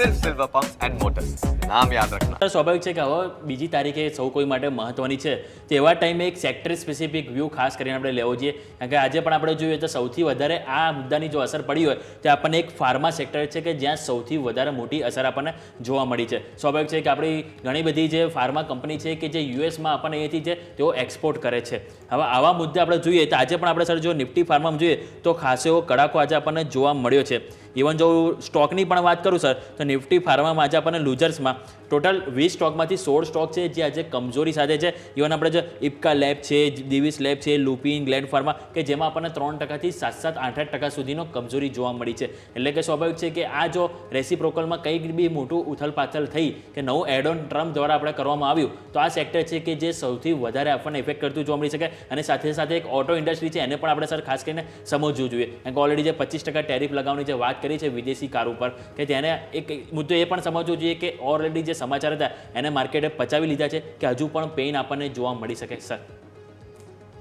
સિર્ફ silver pumps and motors નામ યાદ રાખના. સ્વાભાવિક છે કે હવે બીજી તારીખે સૌ કોઈ માટે મહત્વની છે. તેવા ટાઈમે એક સેક્ટર સ્પેસિફિક વ્યૂ ખાસ કરીને આપણે લેવો જોઈએ. કારણ કે આજે પણ આપણે જોઈએ તો સૌથી વધારે આ મુદ્દાની જો અસર પડી હોય, તો આપણને એક ફાર્મા સેક્ટર છે કે જ્યાં સૌથી વધારે મોટી અસર આપણને જોવા મળી છે. સ્વાભાવિક છે કે આપણી ઘણી બધી જે ફાર્મા કંપની છે કે જે યુએસમાં આપણને અહીંયાથી છે તેઓ એક્સપોર્ટ કરે છે. હવે આવા મુદ્દે આપણે જોઈએ તો આજે પણ આપણે, સર, જો નિફ્ટી ફાર્મામાં જોઈએ તો ખાસ એવો કડાકો આજે આપણને જોવા મળ્યો છે. ઇવન જો સ્ટોકની પણ વાત કરું સર તો નિફ્ટી ફાર્મામાં આજે આપણને લૂઝર્સમાં ટોટલ વીસ સ્ટોકમાંથી સોળ સ્ટોક છે, જે આજે કમજોરી સાથે છે. ઇવન આપણે જે ઇપકા લેબ છે દિવિસ લેબ છે લુપિન ગ્લેન્ડ ફાર્મા કે જેમાં આપણને ત્રણ ટકાથી સાત સાત આઠ આઠ ટકા સુધીનો કમજોરી જોવા મળી છે. એટલે કે સ્વાભાવિક છે કે આ જો રેસીપ્રોકલમાં કંઈક બી મોટું ઉથલપાથલ થઈ, કે નવું એડ ઓન ટ્રમ્પ દ્વારા આપણે કરવામાં આવ્યું, તો આ સેક્ટર છે કે જે સૌથી વધારે આપણને ઇફેક્ટ કરતું જોવા મળી શકે. અને સાથે સાથે એક ઓટો ઇન્ડસ્ટ્રી છે, એને પણ આપણે સર ખાસ કરીને સમજવું જોઈએ. કારણ કે ઓલરેડી જે પચીસ ટકા ટેરિફ લગાવવાની જે વાત કરી છે વિદેશી કાર ઉપર કે તેને એક મુદ્દો એ પણ સમજવો જોઈએ કે ઓલરેડી જે સમાચાર હતા એને માર્કેટે પચાવી લીધા છે કે હજુ પણ પેઇન આપણને જોવા મળી શકે sir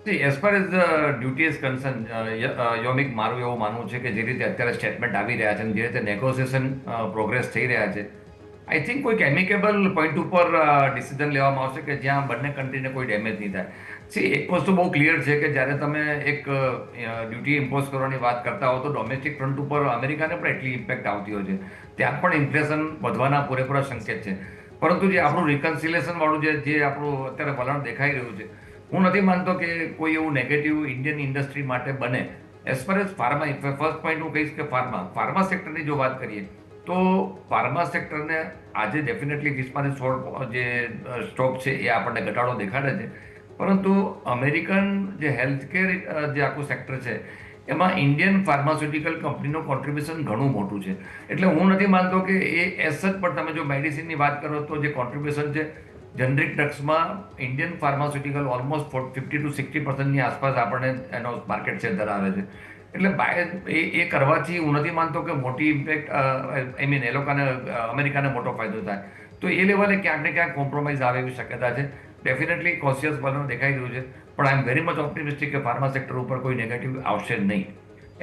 See, as far as the duty uh, ય- uh, યોમિક મારું એવું માનવું છે કે જે રીતે અત્યારે સ્ટેટમેન્ટ આવી રહ્યા છે જે રીતે નેગોસિએશન પ્રોગ્રેસ થઈ રહ્યા છે આઈ થિંક કોઈક એમિકેબલ પોઈન્ટ ઉપર ડિસિઝન લેવામાં આવશે કે જ્યાં બંને કન્ટ્રીને કોઈ ડેમેજ નહીં થાય. સી એક વસ્તુ બહુ ક્લિયર છે કે જ્યારે તમે એક ડ્યુટી ઇમ્પોઝ કરવાની વાત કરતા હો તો ડોમેસ્ટિક ફ્રન્ટ ઉપર અમેરિકાને પણ એટલી ઇમ્પેક્ટ આવતી હોય છે. ત્યાં પણ ઇન્ફ્લેશન વધવાના પૂરેપૂરા સંકેત છે. પરંતુ જે આપણું રિકન્સિલેશન વાળું જે જે આપણું અત્યારે વલણ દેખાઈ રહ્યું છે, હું નથી માનતો કે કોઈ એવું નેગેટિવ ઇન્ડિયન ઇન્ડસ્ટ્રી માટે બને. As far as pharma first point હું કહીશ કે ફાર્મા ફાર્મા સેક્ટરની જો વાત કરીએ તો ફાર્મા સેક્ટરને આજે ડેફિનેટલી વીસમાંથી સોળ જે સ્ટોક છે એ આપણને ઘટાડો દેખાડે છે. પરંતુ અમેરિકન જે હેલ્થકેર જે આખું સેક્ટર છે, એમાં ઇન્ડિયન ફાર્માસ્યુટિકલ કંપનીનું કોન્ટ્રીબ્યુશન ઘણું મોટું છે. એટલે હું નથી માનતો કે એ એસ જ પણ તમે જો મેડિસિનની વાત કરો તો જે કોન્ટ્રીબ્યુશન છે generic ડ્રગ્સમાં Indian pharmaceutical almost fifty to sixty પર્સન્ટની આસપાસ આપણને એનો માર્કેટ શેર ધરાવે છે. એટલે બાય એ એ કરવાથી હું નથી માનતો કે મોટી ઇમ્પેક્ટ આઈ મીન એ લોકોને અમેરિકાને મોટો ફાયદો થાય. તો એ લેવલે ક્યાંક ને ક્યાંક કોમ્પ્રોમાઇઝ આવે એવી શક્યતા છે. ડેફિનેટલી કોન્શિયસ બનવું દેખાઈ રહ્યું છે. પણ I am very much optimistic કે ફાર્મા સેક્ટર ઉપર કોઈ નેગેટિવ આવશે નહીં.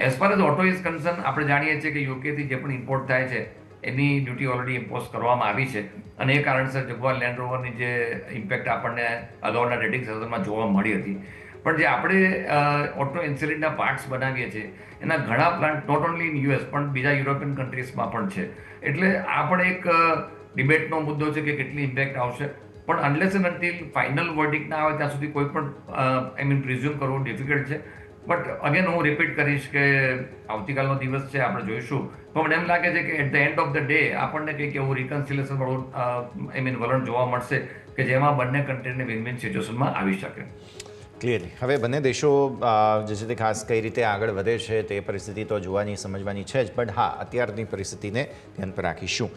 As far as auto is concern આપણે જાણીએ છીએ કે યુકેથી જે પણ ઇમ્પોર્ટ થાય છે, એની ડ્યુટી ઓલરેડી ઇમ્પોઝ કરવામાં આવી છે. અને એ કારણસર જગવાર લેન્ડ રોવરની જે ઇમ્પેક્ટ આપણને અગાઉના રેટિંગ સેશનમાં જોવા મળી હતી. પણ જે આપણે ઓટો ઇન્સ્યુલિનના પાર્ટ્સ બનાવીએ છીએ, એના ઘણા plant not only in US પણ બીજા યુરોપિયન કન્ટ્રીઝમાં પણ છે. એટલે આ પણ એક ડિબેટનો મુદ્દો છે કે કેટલી ઇમ્પેક્ટ આવશે. પણ unless and until final verdict ના આવે, ત્યાં સુધી કોઈ પણ આઈ મીન પ્રિઝ્યુમ કરવું ડિફિકલ્ટ છે. બટ અગેન હું રિપીટ કરીશ કે આવતીકાલનો દિવસ છે, આપણે જોઈશું. પણ મને એમ લાગે છે કે at the end of the day આપણને કંઈક એવું રિકન્સિલેશન વાળું આઈ મીન વલણ જોવા મળશે કે જેમાં બંને કન્ટ્રીને વિન વિન સિચ્યુએશનમાં આવી શકે. ક્લિયરલી હવે બંને દેશો જે છે તે ખાસ કઈ રીતે આગળ વધે છે તે પરિસ્થિતિ તો જોવાની, સમજવાની છે જ બટ હા, અત્યારની પરિસ્થિતિને ધ્યાન પર રાખીશું.